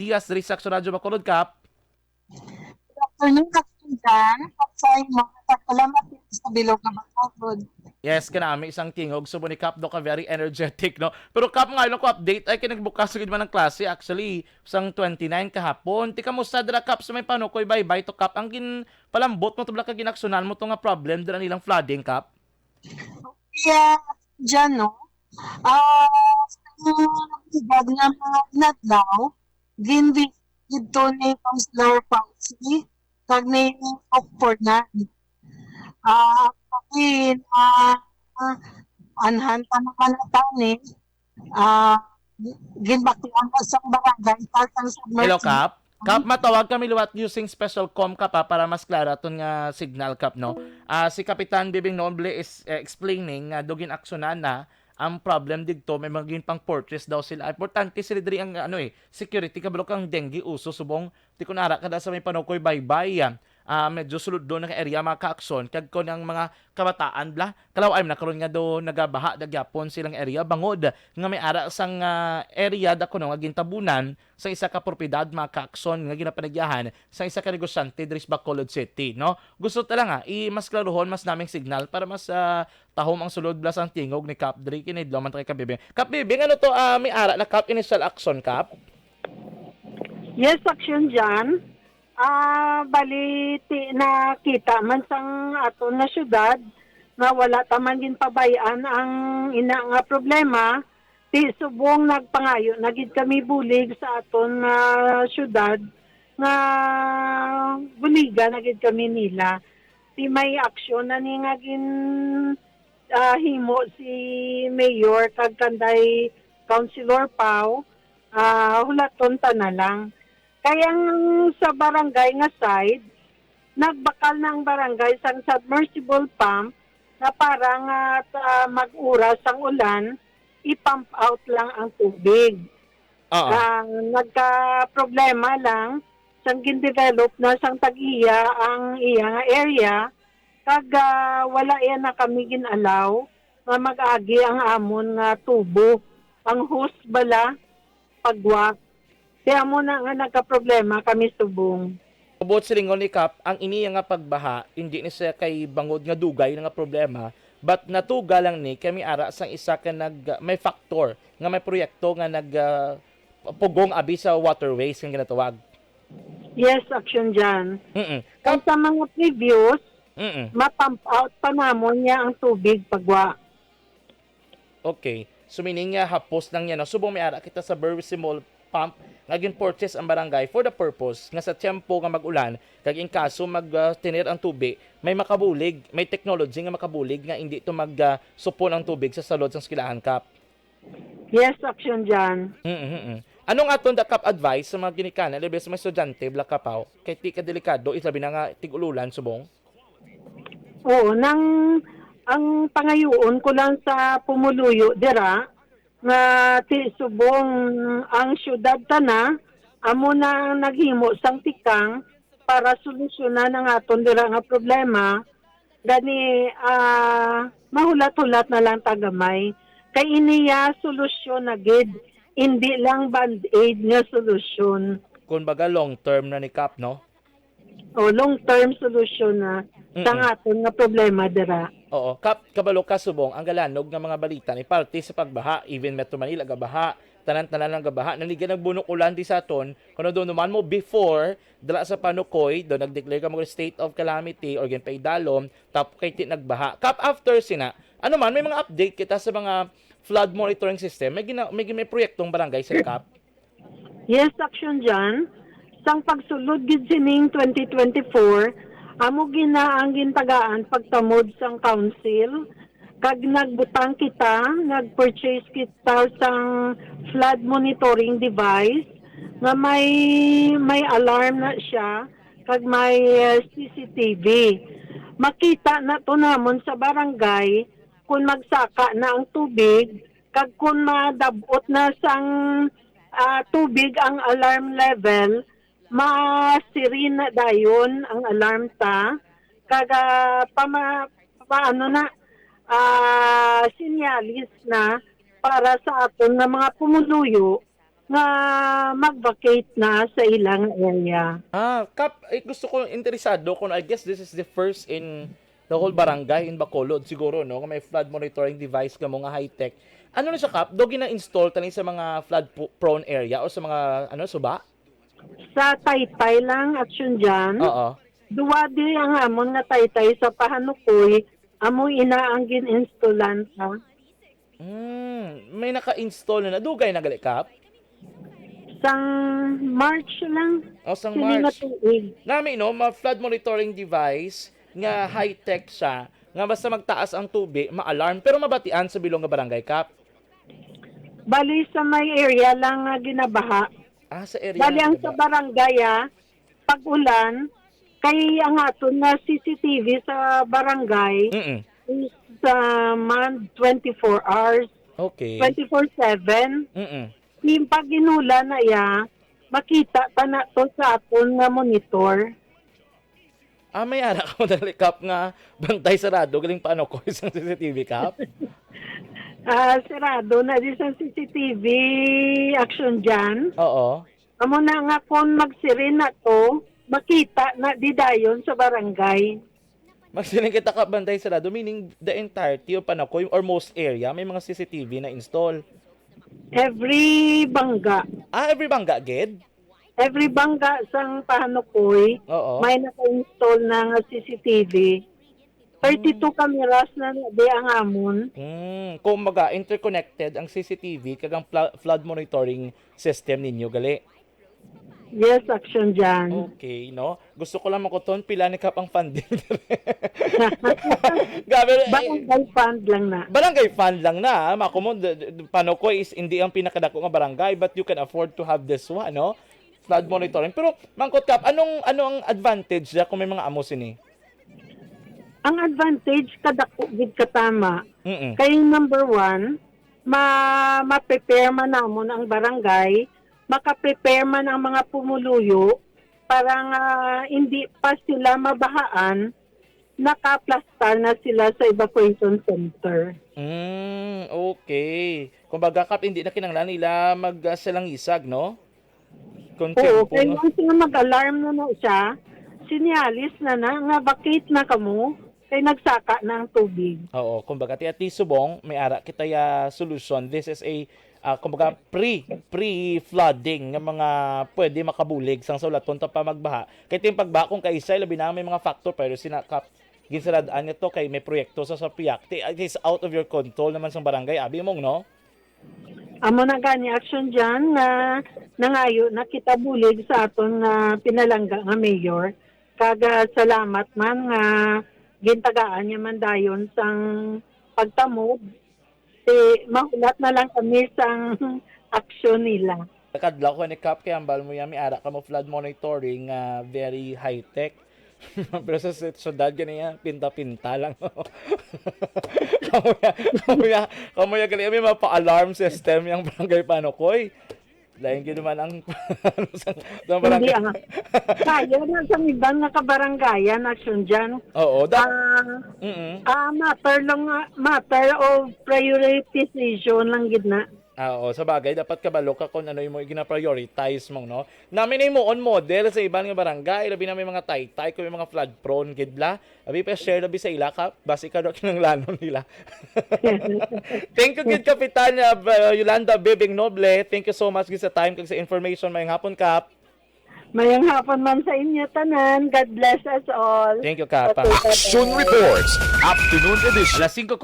Diaz, diri sa Radio Bacolod Kap. afternoon kapitan, pagsay mo, salamat sa bilog na bakod. Yes, kanami isang tingog so ni Kap do ka very energetic no. Pero Kap nga ko update ay kinagbukas gid man ng klase actually sang 29 kahapon. Ti kamusta dira Kap sa may panukoy bye bye to Kap ang gin palambot mo tubla ka ginaksunan mo to nga problem dira nilang flooding Kap. Kaya, dyan, no, ah, sa mga nga mga nadlaw, ginbi dito ni Counselor Pausi, kag ni Dr. na. Ah, pagin, ah, ah, anhan pa naman na tani, ah, ginbaktihan ko sa barangay, tatang submerged. Hello Kap. Kap matawag kami luwat using special com ka pa para mas klara ton nga signal Kap no. Ah si Kapitan Bibing Noble is eh, explaining nga dugin aksyonan na ang problem dito may maging pang fortress daw sila. Importante sila diri ang ano eh security. Kabalo kang dengue uso subong. Ti kunara kada sa may panukoy baybay yan. Ah medyo sulod do nga area mga kaaksyon kag ko ng mga kabataan bla kalaw ay nakaron nga do nagabaha dagyapon silang area bangod nga may ara sang ah, area da kuno nga gintabunan sa isa ka propiedad mga kaakson nga ginapanagyahan sa isa ka negosyante diri sa Bacolod City no gusto ta lang i mas klarohon mas naming signal para mas ah, tahom ang sulod blas ang tingog ni Cap diri kini man kay Kabibing Cap Bibing ano to ah, may ara na Cap initial action Cap Yes, action dyan. Ah, bali ti na kita man sang aton na syudad nga wala taman din pabayaan ang ina nga problema ti subong nagpangayo nagid kami bulig sa aton na syudad nga buliga nagid kami nila. Ti may aksyon na ni nga gin ah, himo si mayor kag kanday councilor Pau ah hulaton ta na lang Kayang sa barangay nga side, nagbakal na ang barangay sang submersible pump na parang at ah, mag-uras ang ulan, i-pump out lang ang tubig. Oo Ang nagka-problema lang, sang gin-develop na sang tag-iya ang iya nga area, kag ah, wala yan na kami ginalaw nga mag-agi ang amon nga tubo. Ang host bala, pagwa, kaya mo na nga nagka-problema kami subong. Ubot silingon ni Cap, ang iniya nga pagbaha, hindi ni siya kay bangod nga dugay nga problema, but natuga lang ni kami ara sang isa ka nag may factor nga may proyekto nga nag ah, pugong abi sa waterways nga ginatawag. Yes, action dyan. Mm. Cap, sa mga previous, mm. mapump out pa namon niya ang tubig pagwa. Okay. So meaning nga hapos lang yan. No? Subong may ara kita sa Burwisimol pump nga purchase ang barangay for the purpose nga sa tiempo nga mag-ulan kag in kaso mag uh, tinir ang tubig may makabulig may technology nga makabulig nga hindi to mag uh, supon ang tubig sa salod sang skilahan kap. Yes, action dyan. mm Anong aton da kap advice sa mga ginikanan? Labi sa mga estudyante bla kapaw kay ti ka delikado isabi na nga tig-ululan subong. Oo, nang ang pangayoon ko lang sa pumuluyo dira nga ti subong ang syudad tana amo na ang naghimo sang tikang para solusyonan ang aton dira nga problema. Gani ah mahulat-hulat na lang tagamay kay iniya solusyon na gid. Hindi lang band-aid nga solusyon. Kun baga long term na ni kap no? O long-term solusyon na sa Mm-mm. aton nga problema dira Oo, kap kabalo ka subong ang galanog nga mga balita ni parte sa pagbaha, even Metro Manila gabaha, tanan-tanan lang gabaha. Naliga nagbunok ulan di sa aton. Kuno do naman mo before dala sa panukoy, do nag-declare ka mo state of calamity or gen pay dalom, tap kay ti nagbaha. Kap after sina, ano man may mga update kita sa mga flood monitoring system. May gina, may, may proyektong barangay sa kap. Yes, action dyan. Sang pagsulod gid sining 2024, amo gina ang gintagaan pagtamod sang council kag nagbutang kita, nag-purchase kita sang flood monitoring device nga may may alarm na siya kag may eh, CCTV. Makita na to namon sa barangay kung magsaka na ang tubig kag kung madabot na sang ah, tubig ang alarm level, masirin dayon ang alarm ta. Kaga pama, paano na, ah, sinyalis na para sa aton nga mga pumuluyo nga mag-vacate na sa ilang area. Ah, Kap, eh, gusto ko interesado kung I guess this is the first in the whole barangay in Bacolod siguro no, may flood monitoring device ka mga high-tech. Ano na siya Kap? Dogi na install tani sa mga flood prone area o sa mga ano suba? Sa Taytay lang action dyan, Oo. duwa di ang amon nga Taytay sa Pahanukoy, amo ina ang gin-installan ha. Mm, may naka-install na na dugay na gali Kap. Sang March lang, O sang sini na March. tuig. Nami no, ma flood monitoring device nga high-tech siya nga basta magtaas ang tubig, ma-alarm pero mabatian sa bilong nga barangay Kap. Bali sa may area lang nga ginabaha. Ah, sa area. Bali ang sa ba? barangay ah, pag ulan, kay ang aton na CCTV sa barangay Mm. is sa man 24 hours, Okay. 24/7. Mm. Yung pag inula na ya, makita pa na to sa aton nga monitor. Ah, may ara ka mo dali kap nga bantay sarado galing paano ko isang CCTV kap. Ah, sarado na di sa CCTV action dyan. Oo. Amo na nga kung magsirin na to, makita na di dayon sa barangay. Magsiling kita ka bantay sarado meaning the entirety of Panakoy or most area may mga CCTV na install. Every bangga, Ah, every bangga ged? every bangga sang Pahanukoy, Oo. may naka-install na nga CCTV. 32 cameras na di ang amon. Hmm, kung maga interconnected ang CCTV kagang flood monitoring system ninyo gali. Yes, action dyan. Okay, no? Gusto ko lang makuton pila ni kap ang funding. Gabi, eh, Barangay fund lang na. barangay fund lang na. Mako mo, ko is hindi ang pinakadako nga barangay but you can afford to have this one, no? Flood monitoring. Pero, Mangkot Kap, anong, ano ang advantage na kung may mga amo sini? Ang advantage kadako gid katama Mm kay number one, ma ma-prepare man namon ang barangay, maka-prepare man ang mga pumuluyo para nga hindi pa sila mabahaan, nakaplastar na sila sa evacuation center. Mm, okay. Kung baga Kap, hindi na kinanglan nila mag-salangisag, no? Kung Oo, kaya no? mag-alarm na na siya, sinyalis na na, nga vacate na kamo, kay nagsaka na ang tubig. Oo, kumbaga ti ati subong may ara kita ya solution. This is a ah, kumbaga pre pre flooding nga mga pwede makabulig sang sulaton ta pa magbaha. Kay tim pagbaha kung kaisa labi na may mga factor pero sinakap ginsaradaan nito kay may proyekto sa sa piyak. Ti it is out of your control naman sang barangay abi mong no. Amo na gani action dyan na nangayo na kita bulig sa aton nga pinalangga nga mayor. Kaga salamat man nga gintagaan niya man dayon sang pagtamod. Si mahulat na lang kami sang aksyon nila. Nakadlaw ko ni Cap kay ambal mo yami ara ka mo flood monitoring nga very high tech. Pero sa syudad ganyan, pinta-pinta lang. kamuya, kamuya, kamuya gali may mapa-alarm system yung barangay Panokoy. Lain gid man ang sa, sa Hindi barangay. ah. Kaya na sa ibang nga kabaranggayan aksyon dyan. Oo, da. Ah, Mm. ah, matter lang matter of prioritization lang gid na. Ah, oo, sa bagay dapat kabalo ka kung ano yung mo gina-prioritize mo, no? Namin mo on model sa ibang nga barangay, labi na may mga taytay, kung may mga flood prone gidla. Abi pa share labi sa ila ka, basi ka do kinanglanon nila. Thank you gid kapitan uh, Yolanda Bibing Noble. Thank you so much gid sa time kag sa information mayong hapon kap. Mayang hapon man sa inyo tanan. God bless us all. Thank you kap. Okay, bye-bye. Action Reports, Afternoon Edition. Alas 5:40